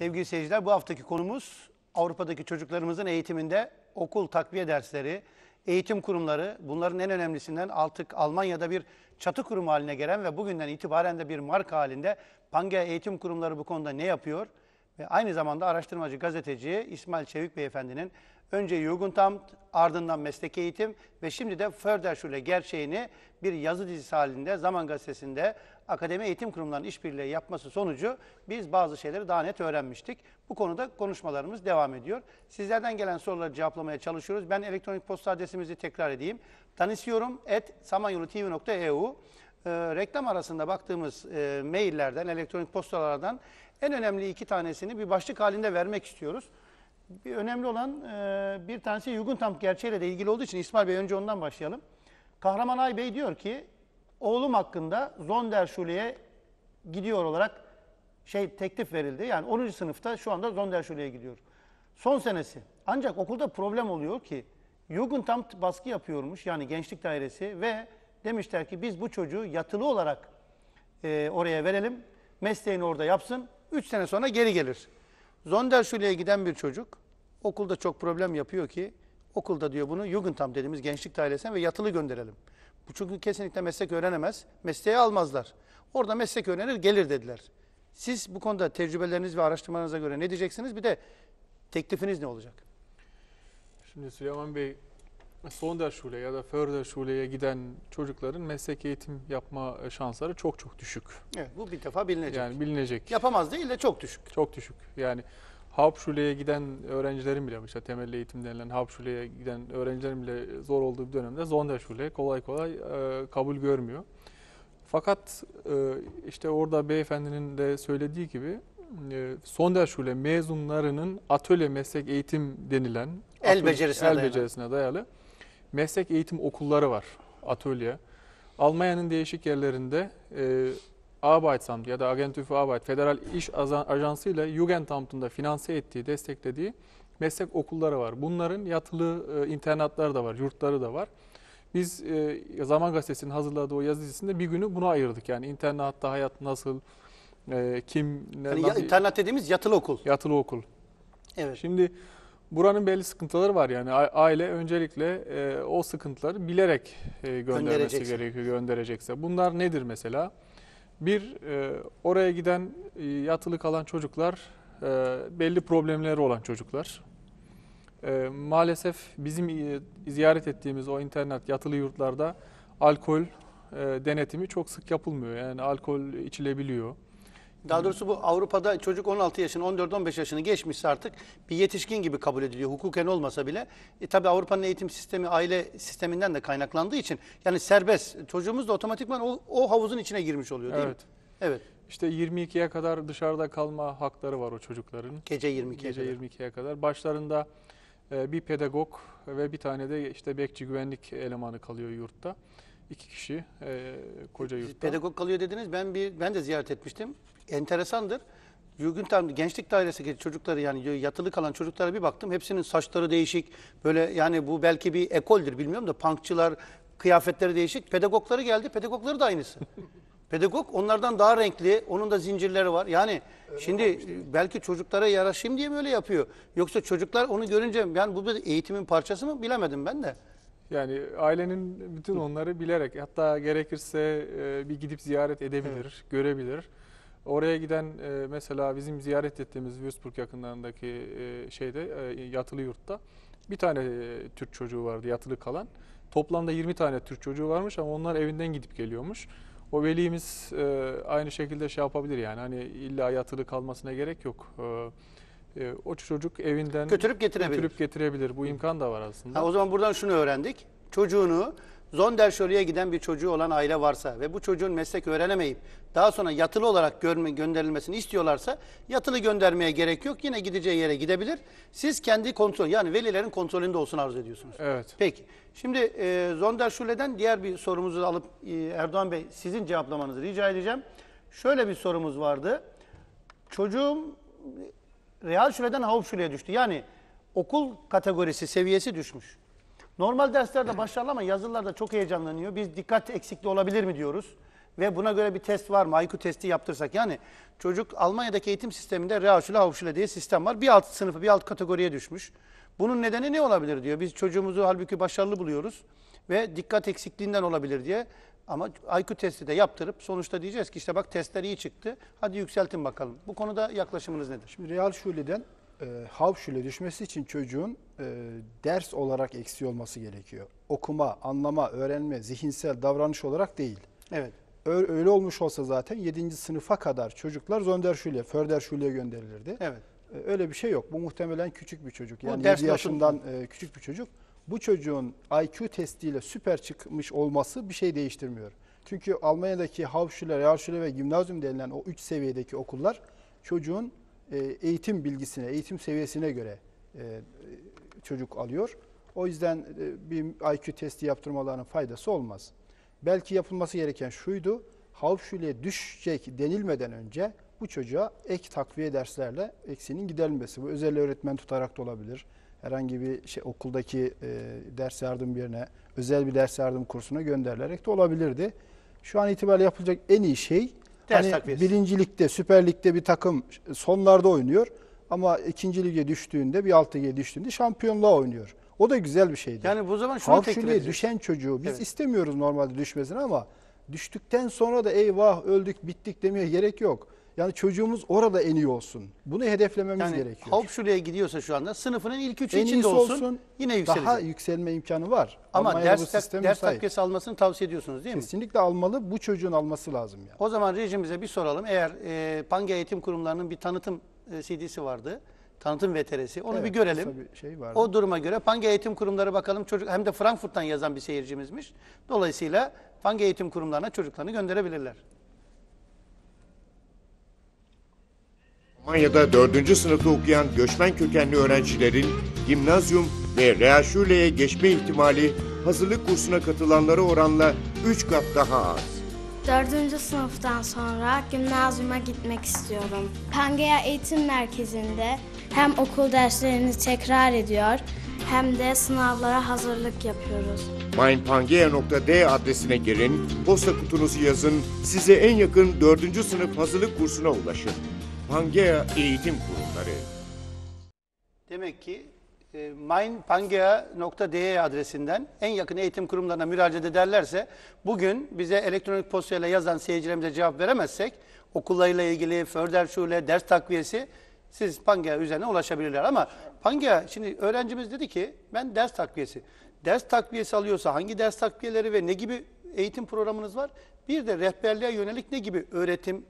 Sevgili seyirciler bu haftaki konumuz Avrupa'daki çocuklarımızın eğitiminde okul takviye dersleri, eğitim kurumları bunların en önemlisinden artık Almanya'da bir çatı kurumu haline gelen ve bugünden itibaren de bir marka halinde Pangea Eğitim Kurumları bu konuda ne yapıyor? Ve aynı zamanda araştırmacı gazeteci İsmail Çevik Beyefendi'nin önce Jugendamt ardından meslek eğitim ve şimdi de Förderschule gerçeğini bir yazı dizisi halinde Zaman Gazetesi'nde akademi eğitim kurumlarının işbirliği yapması sonucu biz bazı şeyleri daha net öğrenmiştik. Bu konuda konuşmalarımız devam ediyor. Sizlerden gelen soruları cevaplamaya çalışıyoruz. Ben elektronik posta adresimizi tekrar edeyim. Tanışıyorum et samanyolutv.eu e, reklam arasında baktığımız e, maillerden, elektronik postalardan en önemli iki tanesini bir başlık halinde vermek istiyoruz. Bir önemli olan e, bir tanesi Jugendamt gerçeğiyle de ilgili olduğu için İsmail Bey önce ondan başlayalım. Kahraman Ay Bey diyor ki oğlum hakkında Zonderschule'ye gidiyor olarak şey teklif verildi. Yani 10. sınıfta şu anda Zonderschule'ye gidiyor. Son senesi. Ancak okulda problem oluyor ki Jugendamt baskı yapıyormuş yani gençlik dairesi ve demişler ki biz bu çocuğu yatılı olarak e, oraya verelim. Mesleğini orada yapsın. 3 sene sonra geri gelir. Zonderschule'ye giden bir çocuk okulda çok problem yapıyor ki okulda diyor bunu Jugendamt dediğimiz gençlik dairesine ve yatılı gönderelim. Bu çünkü kesinlikle meslek öğrenemez. Mesleği almazlar. Orada meslek öğrenir gelir dediler. Siz bu konuda tecrübeleriniz ve araştırmalarınıza göre ne diyeceksiniz? Bir de teklifiniz ne olacak? Şimdi Süleyman Bey, Sonderschule ya da Förderschule'ye giden çocukların meslek eğitim yapma şansları çok çok düşük. Evet, bu bir defa bilinecek. Yani bilinecek. Yapamaz değil de çok düşük. Çok düşük. Yani Hauptschule'ye giden öğrencilerin bile, işte temel eğitim denilen Hauptschule'ye giden öğrencilerin bile zor olduğu bir dönemde Sonderschule kolay kolay e, kabul görmüyor. Fakat e, işte orada beyefendinin de söylediği gibi e, Sonderschule mezunlarının atölye meslek eğitim denilen El atölye- becerisine el dayalı. becerisine dayalı meslek eğitim okulları var. Atölye. Almanya'nın değişik yerlerinde e, Arbeitsamt ya da Agentur für Arbeit, Federal İş Ajansı ile Jugendamt'ın da finanse ettiği, desteklediği meslek okulları var. Bunların yatılı e, internatları da var, yurtları da var. Biz e, Zaman Gazetesi'nin hazırladığı o yazı dizisinde bir günü buna ayırdık. Yani internatta hayat nasıl, e, kim, ne, Yani ya, nasıl- internet dediğimiz yatılı okul. yatılı okul. Evet. Şimdi buranın belli sıkıntıları var yani aile öncelikle e, o sıkıntıları bilerek e, göndermesi gerekiyor gönderecekse. Bunlar nedir mesela? Bir e, oraya giden e, yatılı kalan çocuklar e, belli problemleri olan çocuklar. E, maalesef bizim e, ziyaret ettiğimiz o internet yatılı yurtlarda alkol e, denetimi çok sık yapılmıyor. Yani alkol içilebiliyor. Daha doğrusu bu Avrupa'da çocuk 16 yaşını, 14-15 yaşını geçmişse artık bir yetişkin gibi kabul ediliyor. Hukuken olmasa bile. E tabi Avrupa'nın eğitim sistemi aile sisteminden de kaynaklandığı için yani serbest. Çocuğumuz da otomatikman o, o havuzun içine girmiş oluyor değil Evet. mi? Evet. İşte 22'ye kadar dışarıda kalma hakları var o çocukların. Gece 22'ye Gece kadar. 22'ye kadar. Başlarında e, bir pedagog ve bir tane de işte bekçi güvenlik elemanı kalıyor yurtta. İki kişi e, koca yurtta. Pedagog kalıyor dediniz. Ben bir ben de ziyaret etmiştim. Enteresandır. Jugendamt gençlik dairesi çocukları yani yatılı kalan çocuklara bir baktım. Hepsinin saçları değişik. Böyle yani bu belki bir ekoldür bilmiyorum da punkçılar kıyafetleri değişik. Pedagogları geldi. Pedagogları da aynısı. Pedagog onlardan daha renkli. Onun da zincirleri var. Yani şimdi belki çocuklara yaraşayım diye mi öyle yapıyor? Yoksa çocuklar onu görünce yani bu bir eğitimin parçası mı bilemedim ben de. Yani ailenin bütün onları bilerek hatta gerekirse e, bir gidip ziyaret edebilir, görebilir. Oraya giden e, mesela bizim ziyaret ettiğimiz Würzburg yakınlarındaki e, şeyde e, yatılı yurtta bir tane e, Türk çocuğu vardı yatılı kalan. Toplamda 20 tane Türk çocuğu varmış ama onlar evinden gidip geliyormuş. O velimiz e, aynı şekilde şey yapabilir yani hani illa yatılı kalmasına gerek yok. E, e, o çocuk evinden Götürüp getirebilir. götürüp getirebilir. Bu imkan da var aslında. Ha, o zaman buradan şunu öğrendik. Çocuğunu Zonderscholle'ye giden bir çocuğu olan aile varsa ve bu çocuğun meslek öğrenemeyip daha sonra yatılı olarak görme, gönderilmesini istiyorlarsa yatılı göndermeye gerek yok. Yine gideceği yere gidebilir. Siz kendi kontrol yani velilerin kontrolünde olsun arzu ediyorsunuz. Evet. Peki. Şimdi e, Zonderschulle'den diğer bir sorumuzu alıp e, Erdoğan Bey sizin cevaplamanızı rica edeceğim. Şöyle bir sorumuz vardı. Çocuğum Real Şule'den Hauptschule'ye düştü. Yani okul kategorisi, seviyesi düşmüş. Normal derslerde başarılı ama yazılılarda çok heyecanlanıyor. Biz dikkat eksikliği olabilir mi diyoruz. ve buna göre bir test var mı? IQ testi yaptırsak. Yani çocuk Almanya'daki eğitim sisteminde Realschule, Hauptschule diye sistem var. Bir alt sınıfı, bir alt kategoriye düşmüş. Bunun nedeni ne olabilir diyor. Biz çocuğumuzu halbuki başarılı buluyoruz ve dikkat eksikliğinden olabilir diye. Ama IQ testi de yaptırıp sonuçta diyeceğiz ki işte bak testler iyi çıktı. Hadi yükseltin bakalım. Bu konuda yaklaşımınız nedir? Şimdi Real Schule'den e, Hauptschule düşmesi için çocuğun e, ders olarak eksiği olması gerekiyor. Okuma, anlama, öğrenme, zihinsel davranış olarak değil. Evet. Öyle olmuş olsa zaten 7. sınıfa kadar çocuklar Sonderschule, Förderschule'ye gönderilirdi. Evet. E, Öyle bir şey yok. Bu muhtemelen küçük bir çocuk. Yani ders 7 notu- yaşından e, küçük bir çocuk. Bu çocuğun IQ testiyle süper çıkmış olması bir şey değiştirmiyor. Çünkü Almanya'daki Hauptschule, Realschule ve Gimnazyum denilen o üç seviyedeki okullar çocuğun eğitim bilgisine, eğitim seviyesine göre e, e, çocuk alıyor. O yüzden e, bir IQ testi yaptırmalarının faydası olmaz. Belki yapılması gereken şuydu, Hauptschule'ye düşecek denilmeden önce bu çocuğa ek takviye derslerle eksiğinin giderilmesi. Bu özel öğretmen tutarak da olabilir. Herhangi bir şey okuldaki e, ders yardım yerine özel bir ders yardım kursuna gönderilerek de olabilirdi. Şu an itibariyle yapılacak en iyi şey Ders hani takviyesi. birinci ligde, Süper Lig'de bir takım sonlarda oynuyor ama ikinci lige düştüğünde, bir alt lige düştüğünde şampiyonluğa oynuyor. O da güzel bir şeydi. Yani bu zaman şunu teklif edeceğiz. düşen çocuğu biz Evet. istemiyoruz normalde düşmesini ama düştükten sonra da eyvah öldük bittik demeye gerek yok. Yani çocuğumuz orada en iyi olsun. Bunu hedeflememiz Yani gerekiyor. Hauptschule'ye gidiyorsa şu anda sınıfının ilk üçü en içinde olsun, olsun. yine yükselecek. Daha yükselme imkanı var. Ama Almanya'da ders, tak, ders takviyesi almasını tavsiye ediyorsunuz değil mi? Kesinlikle almalı. Bu çocuğun alması lazım yani. O zaman rejimize bir soralım. Eğer e, Pange Eğitim Kurumları'nın bir tanıtım e, CD'si vardı. Tanıtım VTR'si. Onu Evet, bir görelim. bir şey vardı. O duruma göre Pange Eğitim Kurumları bakalım çocuk hem de Frankfurt'tan yazan bir seyircimizmiş. Dolayısıyla Pange Eğitim Kurumlarına çocuklarını gönderebilirler. Almanya'da 4. sınıfta okuyan göçmen kökenli öğrencilerin gimnazyum ve reaşüleye geçme ihtimali hazırlık kursuna katılanlara oranla 3 kat daha az. Dördüncü sınıftan sonra gimnazyuma gitmek istiyorum. Pangea Eğitim Merkezi'nde hem okul derslerini tekrar ediyor hem de sınavlara hazırlık yapıyoruz. mindpangea.d adresine girin, posta kutunuzu yazın, size en yakın 4. sınıf hazırlık kursuna ulaşın. Pangea Eğitim Kurumları Demek ki e, mindpangea.de adresinden en yakın eğitim kurumlarına müracaat ederlerse bugün bize elektronik postayla yazan seyircilerimize cevap veremezsek okullarıyla ilgili Förderschule, ders takviyesi siz Pangea üzerine ulaşabilirler. Ama Pangea şimdi öğrencimiz dedi ki ben ders takviyesi. Ders takviyesi alıyorsa hangi ders takviyeleri ve ne gibi eğitim programınız var? Bir de rehberliğe yönelik ne gibi öğretim,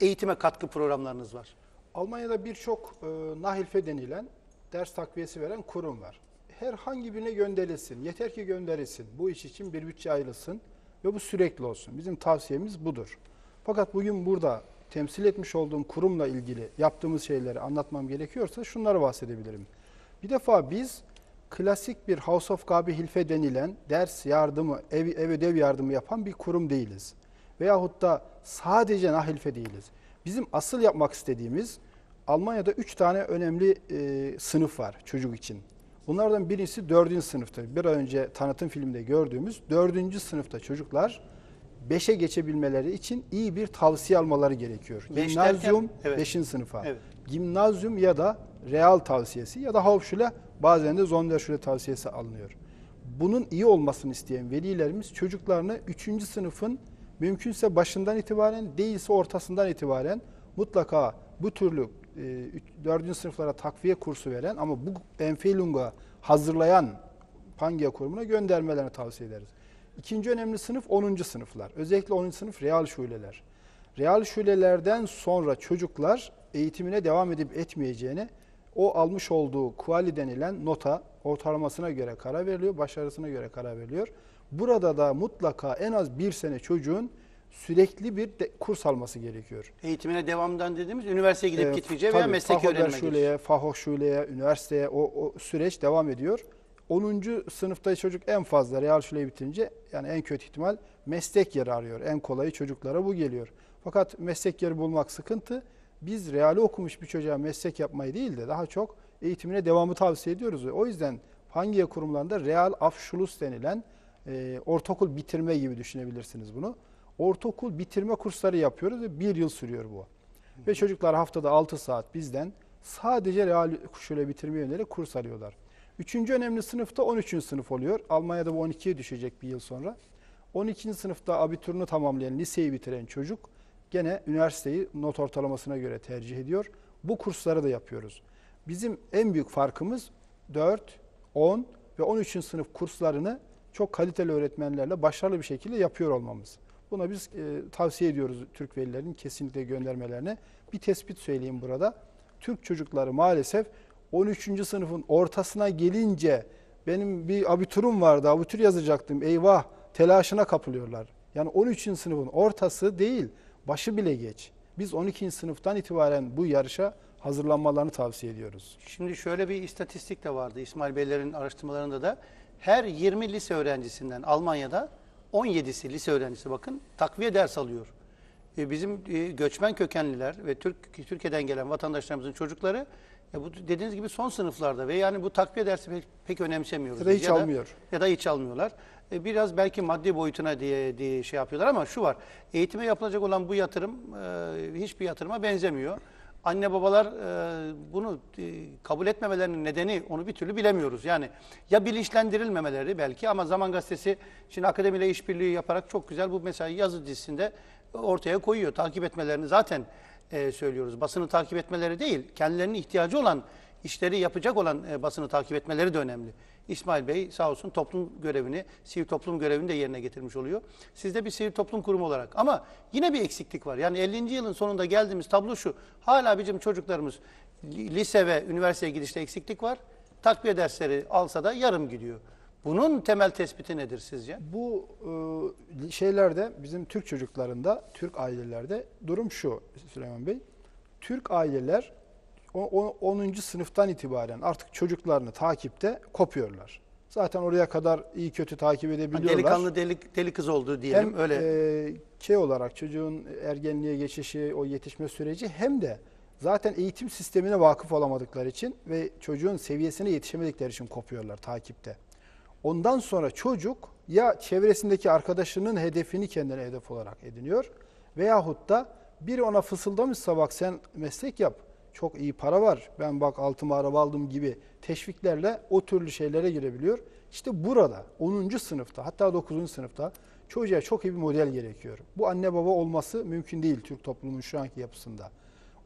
eğitime katkı programlarınız var? Almanya'da birçok e, nahilfe denilen ders takviyesi veren kurum var. Herhangi birine gönderilsin. Yeter ki gönderilsin. Bu iş için bir bütçe ayrılsın ve bu sürekli olsun. Bizim tavsiyemiz budur. Fakat bugün burada temsil etmiş olduğum kurumla ilgili yaptığımız şeyleri anlatmam gerekiyorsa şunları bahsedebilirim. Bir defa biz klasik bir House of Gabi Hilfe denilen ders yardımı, ev, ev ödev yardımı yapan bir kurum değiliz. Veyahut da sadece nahilfe değiliz. Bizim asıl yapmak istediğimiz Almanya'da üç tane önemli e, sınıf var çocuk için. Bunlardan birisi dördüncü sınıfta. Bir an önce tanıtım filminde gördüğümüz dördüncü sınıfta çocuklar beşe geçebilmeleri için iyi bir tavsiye almaları gerekiyor. Beş Gimnazyum derken- evet. 5. sınıfa. Evet. Gimnazyum ya da real tavsiyesi ya da Hauptschule bazen de Sonderschule tavsiyesi alınıyor. Bunun iyi olmasını isteyen velilerimiz çocuklarını 3. sınıfın mümkünse başından itibaren değilse ortasından itibaren mutlaka bu türlü 4. sınıflara takviye kursu veren ama bu Empfehlung'a hazırlayan Pangea kurumuna göndermelerini tavsiye ederiz. İkinci önemli sınıf 10. sınıflar. Özellikle 10. sınıf real şuleler. Real şulelerden sonra çocuklar eğitimine devam edip etmeyeceğini o almış olduğu kuali denilen nota ortalamasına göre karar veriliyor, başarısına göre karar veriliyor. Burada da mutlaka en az bir sene çocuğun sürekli bir de- kurs alması gerekiyor. Eğitimine devamdan dediğimiz üniversiteye gidip Ee, gitmeyeceği veya tabii, mesleki öğrenime. Fachhochschuleye, Fachhochschule'ye, üniversiteye o, o süreç devam ediyor. 10. sınıfta çocuk en fazla real şuleyi bitince yani en kötü ihtimal meslek yeri arıyor. En kolayı çocuklara bu geliyor. Fakat meslek yeri bulmak sıkıntı. Biz reali okumuş bir çocuğa meslek yapmayı değil de daha çok eğitimine devamı tavsiye ediyoruz. O yüzden Pangia kurumlarında real Abschluss denilen e, ortaokul bitirme gibi düşünebilirsiniz bunu. ortaokul bitirme kursları yapıyoruz ve bir yıl sürüyor bu. Ve çocuklar haftada 6 saat bizden sadece real şöyle bitirme yönelik kurs alıyorlar. Üçüncü önemli sınıfta 13. sınıf oluyor. Almanya'da bu 12'ye düşecek bir yıl sonra. 12. sınıfta abiturunu tamamlayan, liseyi bitiren çocuk gene üniversiteyi not ortalamasına göre tercih ediyor. Bu kursları da yapıyoruz. Bizim en büyük farkımız 4, 10 ve 13. sınıf kurslarını çok kaliteli öğretmenlerle başarılı bir şekilde yapıyor olmamız. Buna biz e, tavsiye ediyoruz Türk velilerin kesinlikle göndermelerine. Bir tespit söyleyeyim burada. Türk çocukları maalesef 13. sınıfın ortasına gelince benim bir abiturum vardı, abitur yazacaktım, eyvah telaşına kapılıyorlar. Yani 13. sınıfın ortası değil, başı bile geç. Biz 12. sınıftan itibaren bu yarışa hazırlanmalarını tavsiye ediyoruz. Şimdi şöyle bir istatistik de vardı İsmail Beylerin araştırmalarında da. Her 20 lise öğrencisinden Almanya'da 17'si lise öğrencisi bakın takviye ders alıyor. E, Bizim e, göçmen kökenliler ve Türk Türkiye'den gelen vatandaşlarımızın çocukları ya bu dediğiniz gibi son sınıflarda ve yani bu takviye dersi pek, pek önemsemiyoruz. Ya da hiç almıyor. Ya da hiç almıyorlar. E, Biraz belki maddi boyutuna diye, diye şey yapıyorlar ama şu var. Eğitime yapılacak olan bu yatırım e, hiçbir yatırıma benzemiyor. Anne babalar e, bunu e, kabul etmemelerinin nedeni onu bir türlü bilemiyoruz. Yani ya bilinçlendirilmemeleri belki ama Zaman Gazetesi şimdi akademiyle işbirliği yaparak çok güzel bu mesai yazı dizisinde ortaya koyuyor. Takip etmelerini zaten e, söylüyoruz. Basını takip etmeleri değil, kendilerinin ihtiyacı olan işleri yapacak olan e, basını takip etmeleri de önemli. İsmail Bey sağ olsun toplum görevini, sivil toplum görevini de yerine getirmiş oluyor. Siz de bir sivil toplum kurumu olarak. Ama yine bir eksiklik var. Yani 50. yılın sonunda geldiğimiz tablo şu. Hala bizim çocuklarımız li- lise ve üniversiteye gidişte eksiklik var. Takviye dersleri alsa da yarım gidiyor. Bunun temel tespiti nedir sizce? Bu e, şeylerde bizim Türk çocuklarında, Türk ailelerde durum şu Süleyman Bey. Türk aileler o- o- 10. sınıftan itibaren artık çocuklarını takipte kopuyorlar. Zaten oraya kadar iyi kötü takip edebiliyorlar. delikanlı deli, deli kız oldu diyelim. hem öyle e, şey olarak çocuğun ergenliğe geçişi, o yetişme süreci hem de zaten eğitim sistemine vakıf olamadıkları için ve çocuğun seviyesine yetişemedikleri için kopuyorlar takipte. Ondan sonra çocuk ya çevresindeki arkadaşının hedefini kendine hedef olarak ediniyor veyahut da biri ona fısıldamışsa bak sen meslek yap, çok iyi para var, ben bak altıma araba aldım gibi teşviklerle o türlü şeylere girebiliyor. İşte burada 10. sınıfta hatta 9. sınıfta çocuğa çok iyi bir model gerekiyor. Bu anne baba olması mümkün değil Türk toplumunun şu anki yapısında.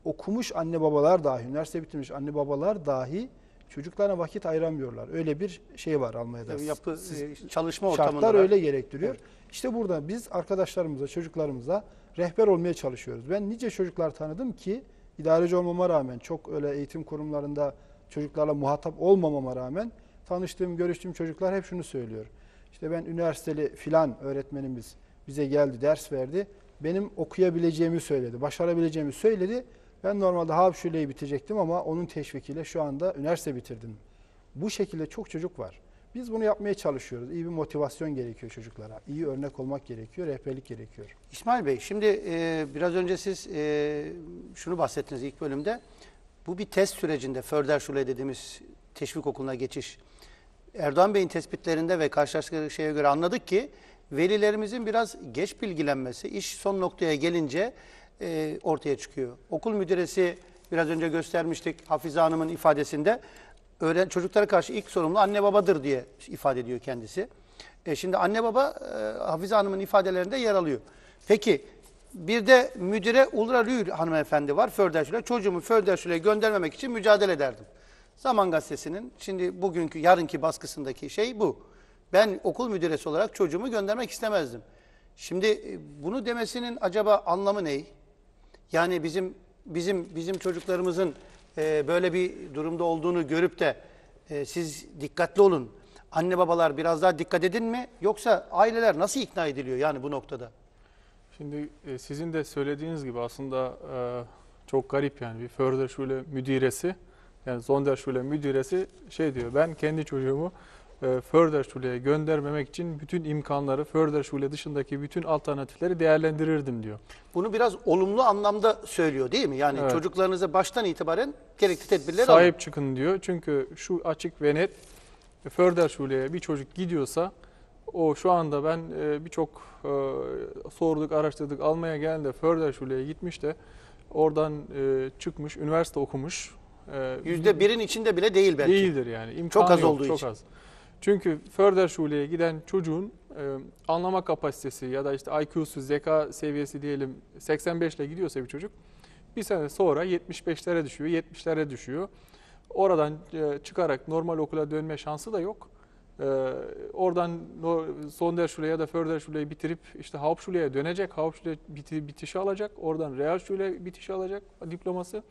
Okumuş anne babalar dahi, üniversite bitirmiş anne babalar dahi çocuklarına vakit ayıramıyorlar. Öyle bir şey var Almanya'da. yapı Siz- e, çalışma ortamında Şartlar öyle gerektiriyor. İşte burada biz arkadaşlarımıza, çocuklarımıza rehber olmaya çalışıyoruz. Ben nice çocuklar tanıdım ki idareci olmama rağmen çok öyle eğitim kurumlarında çocuklarla muhatap olmamama rağmen tanıştığım, görüştüğüm çocuklar hep şunu söylüyor. İşte ben üniversiteli filan öğretmenimiz bize geldi, ders verdi. Benim okuyabileceğimi söyledi, başarabileceğimi söyledi. Ben normalde Havşule'yi bitirecektim ama onun teşvikiyle şu anda üniversite bitirdim. Bu şekilde çok çocuk var. Biz bunu yapmaya çalışıyoruz. İyi bir motivasyon gerekiyor çocuklara. İyi örnek olmak gerekiyor, rehberlik gerekiyor. İsmail Bey, şimdi e, biraz önce siz e, şunu bahsettiniz ilk bölümde. Bu bir test sürecinde, Förderschule dediğimiz teşvik okuluna geçiş. Erdoğan Bey'in tespitlerinde ve karşılaştıkları şeye göre anladık ki velilerimizin biraz geç bilgilenmesi, iş son noktaya gelince e, ortaya çıkıyor. Okul müdüresi biraz önce göstermiştik Hafize Hanım'ın ifadesinde öğren çocuklara karşı ilk sorumlu anne babadır diye ifade ediyor kendisi. E şimdi anne baba e, Hafize Hanım'ın ifadelerinde yer alıyor. Peki bir de müdüre Ulra Rühl hanımefendi var Förderschule. Çocuğumu Förderschüle'ye göndermemek için mücadele ederdim. Zaman Gazetesi'nin şimdi bugünkü yarınki baskısındaki şey bu. Ben okul müdüresi olarak çocuğumu göndermek istemezdim. Şimdi e, bunu demesinin acaba anlamı ne? Yani bizim bizim bizim çocuklarımızın e, böyle bir durumda olduğunu görüp de e, siz dikkatli olun. Anne babalar biraz daha dikkat edin mi? Yoksa aileler nasıl ikna ediliyor yani bu noktada? Şimdi e, sizin de söylediğiniz gibi aslında e, çok garip yani bir Förderschule müdiresi yani Sonderschule müdiresi şey diyor ben kendi çocuğumu e, Förderschule'ye göndermemek için bütün imkanları Förderschule dışındaki bütün alternatifleri değerlendirirdim diyor. Bunu biraz olumlu anlamda söylüyor değil mi? Yani Evet. çocuklarınıza baştan itibaren gerekli tedbirleri alın. Sahip çıkın diyor. Çünkü şu açık ve net Förderschule'ye bir çocuk gidiyorsa O şu anda ben e, birçok e, sorduk, araştırdık. Almanya geldiğinde Förderschule gitmiş de oradan çıkmış, üniversite okumuş. Yüzde birin içinde bile değil belki. Değildir yani. İmkanı Çok az yok, olduğu çok için. az. Çünkü Förderschule'ye giden çocuğun e, anlama kapasitesi ya da işte IQ'su, zeka seviyesi diyelim 85 ile gidiyorsa bir çocuk bir sene sonra 75'lere düşüyor, 70'lere düşüyor. Oradan e, çıkarak normal okula dönme şansı da yok. E, oradan no, Sonderschule ya da Förderschule'yi bitirip işte Hauptschule'ye dönecek. Hauptschule biti, bitişi alacak. Oradan Realschule bitişi alacak diploması.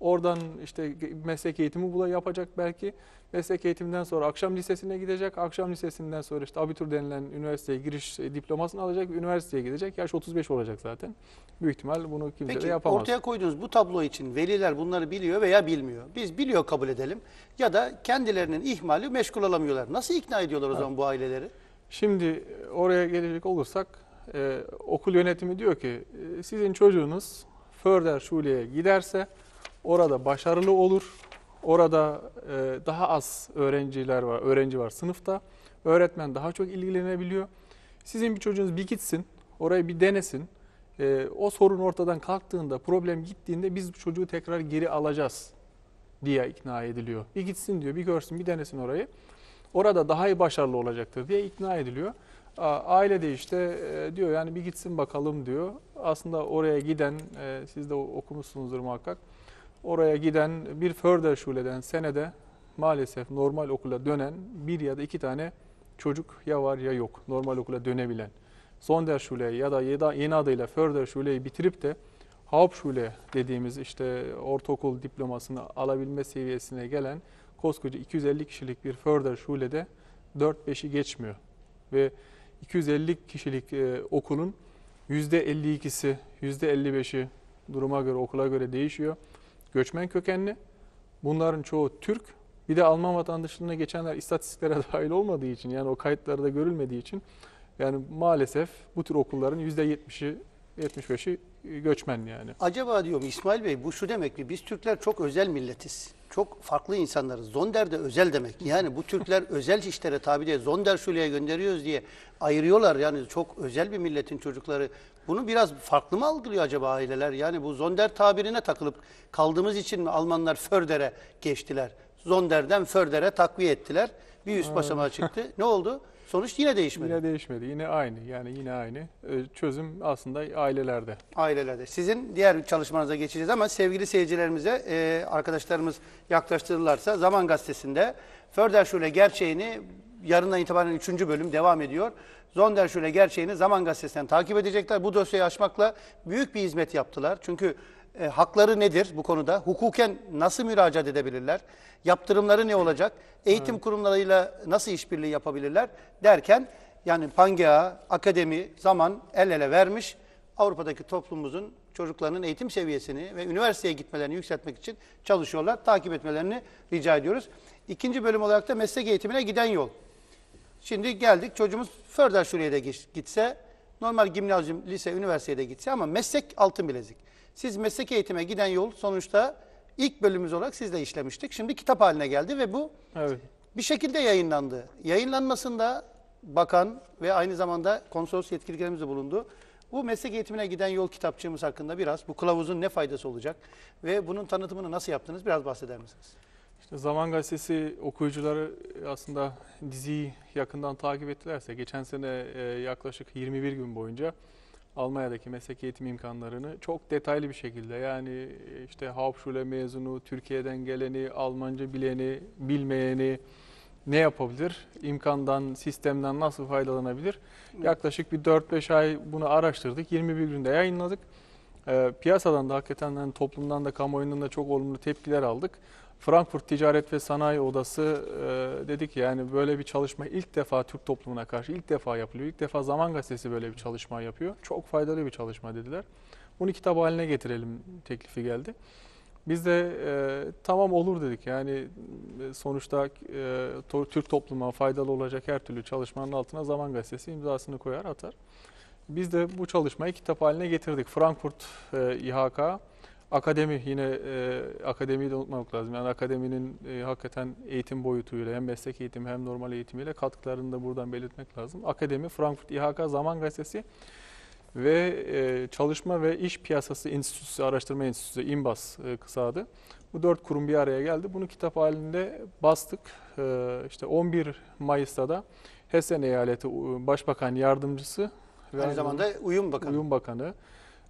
Oradan işte meslek eğitimi bula yapacak belki. Meslek eğitiminden sonra akşam lisesine gidecek. Akşam lisesinden sonra işte abitur denilen üniversiteye giriş e, diplomasını alacak. Üniversiteye gidecek. Yaş 35 olacak zaten. Büyük ihtimal bunu kimse de Peki yapamaz. ortaya koyduğunuz bu tablo için veliler bunları biliyor veya bilmiyor. Biz biliyor kabul edelim ya da kendilerinin ihmali meşgul olamıyorlar. Nasıl ikna ediyorlar o zaman bu aileleri? Şimdi e, oraya gelecek olursak e, okul yönetimi diyor ki e, sizin çocuğunuz Förderschule'ye giderse orada başarılı olur. Orada e, daha az öğrenciler var, öğrenci var sınıfta. Öğretmen daha çok ilgilenebiliyor. Sizin bir çocuğunuz bir gitsin, orayı bir denesin. E, o sorun ortadan kalktığında, problem gittiğinde biz bu çocuğu tekrar geri alacağız diye ikna ediliyor. Bir gitsin diyor, bir görsün, bir denesin orayı orada daha iyi başarılı olacaktır diye ikna ediliyor. Aile de işte e, diyor yani bir gitsin bakalım diyor. Aslında oraya giden, e, siz de okumuşsunuzdur muhakkak. Oraya giden bir Förderschule'den senede maalesef normal okula dönen bir ya da iki tane çocuk ya var ya yok. Normal okula dönebilen. Sonderschule ya da yeni adıyla Förderschule'yi bitirip de Hauptschule dediğimiz işte ortaokul diplomasını alabilme seviyesine gelen koskoca 250 kişilik bir Förderschule'de 4-5'i geçmiyor. Ve 250 kişilik e, okulun %52'si, %55'i duruma göre, okula göre değişiyor. Göçmen kökenli. Bunların çoğu Türk. Bir de Alman vatandaşlığına geçenler istatistiklere dahil olmadığı için yani o kayıtlarda görülmediği için yani maalesef bu tür okulların %70'i 75'i göçmen yani. Acaba diyorum İsmail Bey bu şu demek mi? Biz Türkler çok özel milletiz. Çok farklı insanlarız. Zonder de özel demek. Yani bu Türkler özel işlere tabi değil. Zonder şuraya gönderiyoruz diye ayırıyorlar. Yani çok özel bir milletin çocukları. Bunu biraz farklı mı algılıyor acaba aileler? Yani bu Zonder tabirine takılıp kaldığımız için mi Almanlar Förder'e geçtiler? Zonder'den Förder'e takviye ettiler. Bir üst basamağa çıktı. Ne oldu? Sonuç yine değişmedi. Yine değişmedi. Yine aynı. Yani yine aynı. Ee, Çözüm aslında ailelerde. ailelerde. Sizin diğer çalışmanıza geçeceğiz ama sevgili seyircilerimize e, arkadaşlarımız yaklaştırırlarsa Zaman Gazetesi'nde Förderschule gerçeğini yarından itibaren 3. bölüm devam ediyor. Zonderschule gerçeğini Zaman Gazetesi'nden takip edecekler. Bu dosyayı açmakla büyük bir hizmet yaptılar. Çünkü e, hakları nedir bu konuda? Hukuken nasıl müracaat edebilirler? Yaptırımları ne olacak? Eğitim kurumlarıyla nasıl işbirliği yapabilirler? Derken yani Pangea, akademi, zaman el ele vermiş. Avrupa'daki toplumumuzun çocuklarının eğitim seviyesini ve üniversiteye gitmelerini yükseltmek için çalışıyorlar. Takip etmelerini rica ediyoruz. İkinci bölüm olarak da meslek eğitimine giden yol. Şimdi geldik çocuğumuz Förderschule de geç- gitse, normal gimnazyum, lise, üniversiteye de gitse ama meslek altın bilezik. Siz meslek eğitime giden yol sonuçta ilk bölümümüz olarak sizle işlemiştik. Şimdi kitap haline geldi ve bu Evet. bir şekilde yayınlandı. Yayınlanmasında bakan ve aynı zamanda konsolos yetkililerimiz de bulundu. Bu meslek eğitimine giden yol kitapçığımız hakkında biraz bu kılavuzun ne faydası olacak ve bunun tanıtımını nasıl yaptınız biraz bahseder misiniz? İşte Zaman Gazetesi okuyucuları aslında diziyi yakından takip ettilerse geçen sene e, yaklaşık 21 gün boyunca Almanya'daki meslek eğitim imkanlarını çok detaylı bir şekilde yani e, işte Hauptschule mezunu, Türkiye'den geleni, Almanca bileni, bilmeyeni ne yapabilir? İmkandan, sistemden nasıl faydalanabilir? Yaklaşık bir 4-5 ay bunu araştırdık. 21 günde yayınladık. E, piyasadan da hakikaten hani toplumdan da kamuoyundan da çok olumlu tepkiler aldık. Frankfurt Ticaret ve Sanayi Odası e, dedi ki yani böyle bir çalışma ilk defa Türk toplumuna karşı ilk defa yapılıyor. İlk defa Zaman Gazetesi böyle bir çalışma yapıyor. Çok faydalı bir çalışma dediler. Bunu kitap haline getirelim teklifi geldi. Biz de e, tamam olur dedik. Yani e, sonuçta e, Türk topluma faydalı olacak her türlü çalışmanın altına Zaman Gazetesi imzasını koyar atar. Biz de bu çalışmayı kitap haline getirdik. Frankfurt e, İHK Akademi yine e, akademiyi de unutmamak lazım. Yani akademinin e, hakikaten eğitim boyutuyla hem meslek eğitimi hem normal eğitimiyle katkılarını da buradan belirtmek lazım. Akademi Frankfurt İHK Zaman Gazetesi ve e, Çalışma ve İş Piyasası Enstitüsü Araştırma Enstitüsü İMBAS e, kısa adı. Bu dört kurum bir araya geldi. Bunu kitap halinde bastık. E, işte 11 Mayıs'ta da Hessen Eyaleti Başbakan Yardımcısı ve Aynı zamanda Uyum Bakanı. Uyum Bakanı,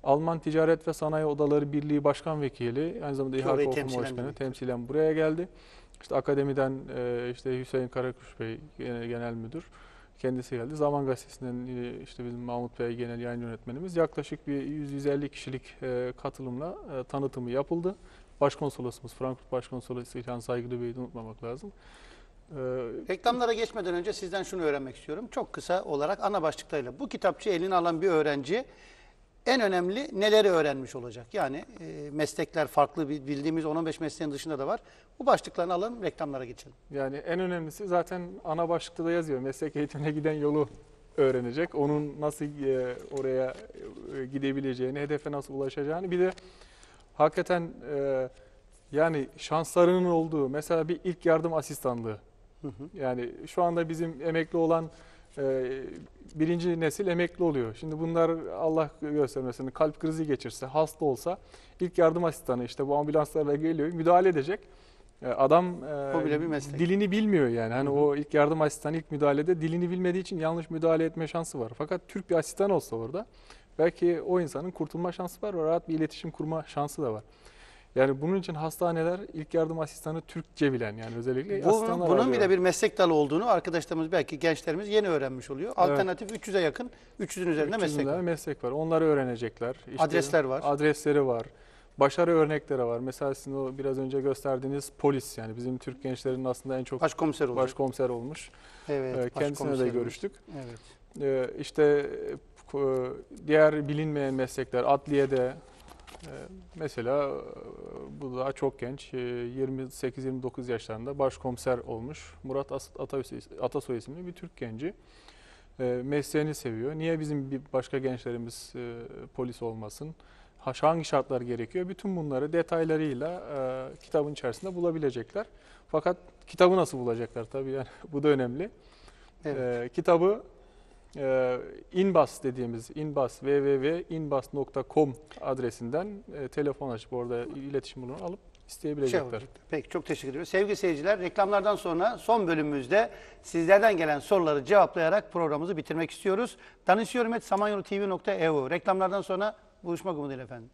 Alman Ticaret ve Sanayi Odaları Birliği Başkan Vekili, aynı zamanda İHA orayı Okuma Başkanı temsilen buraya geldi. İşte akademiden e, işte Hüseyin Karakuş Bey Genel Genel Müdür kendisi geldi. Zaman Gazetesi'nden e, işte bizim Mahmut Bey Genel Yayın Yönetmenimiz yaklaşık bir 100-150 kişilik e, katılımla e, tanıtımı yapıldı. Başkonsolosumuz, Frankfurt Başkonsolosu İlhan Saygılı Bey'i unutmamak lazım. E, Reklamlara geçmeden önce sizden şunu öğrenmek istiyorum. Çok kısa olarak ana başlıklarıyla. Bu kitapçı eline alan bir öğrenci en önemli neleri öğrenmiş olacak? Yani e, meslekler farklı bil- bildiğimiz 10-15 mesleğin dışında da var. Bu başlıklarını alalım reklamlara geçelim. Yani en önemlisi zaten ana başlıkta da yazıyor. Meslek eğitimine giden yolu öğrenecek. Onun nasıl e, oraya e, gidebileceğini, hedefe nasıl ulaşacağını. Bir de hakikaten e, yani şanslarının olduğu mesela bir ilk yardım asistanlığı. Yani şu anda bizim emekli olan birinci nesil emekli oluyor. Şimdi bunlar Allah göstermesin kalp krizi geçirse, hasta olsa ilk yardım asistanı işte bu ambulanslarla geliyor, müdahale edecek. E, Adam e, O bile bir meslek. dilini bilmiyor yani. Hani Hı hı. o ilk yardım asistanı ilk müdahalede dilini bilmediği için yanlış müdahale etme şansı var. Fakat Türk bir asistan olsa orada belki o insanın kurtulma şansı var ve rahat bir iletişim kurma şansı da var. Yani bunun için hastaneler ilk yardım asistanı Türkçe bilen yani özellikle Bu, bunun arıyor. bile bir meslek dalı olduğunu arkadaşlarımız belki gençlerimiz yeni öğrenmiş oluyor. Evet. Alternatif 300'e yakın 300'ün üzerinde 300 meslek var. meslek var. Onları öğrenecekler. İşte Adresler var. Adresleri var. Başarı örnekleri var. Mesela sizin o biraz önce gösterdiğiniz polis yani bizim Türk gençlerinin aslında en çok Başkomiser olacak. başkomiser olmuş. evet, Ee, Kendisine de görüştük. Evet. Ee, işte e, diğer bilinmeyen meslekler adliyede mesela e, bu daha çok genç e, 28-29 yaşlarında başkomiser olmuş Murat As- Atasoy, isimli bir Türk genci. E, Mesleğini seviyor. Niye bizim bir başka gençlerimiz e, polis olmasın? Ha- Hangi şartlar gerekiyor? Bütün bunları detaylarıyla e, kitabın içerisinde bulabilecekler. Fakat kitabı nasıl bulacaklar tabii yani bu da önemli. Evet. Ee, kitabı e, Inbas dediğimiz Inbas www.inbas.com adresinden e, telefon açıp orada iletişim bulunu alıp Şey isteyebilecekler. olacak. Peki çok teşekkür ediyoruz. Sevgili seyirciler reklamlardan sonra son bölümümüzde sizlerden gelen soruları cevaplayarak programımızı bitirmek istiyoruz. Danışıyorum et samanyolutv.eu. Reklamlardan sonra buluşmak umuduyla efendim.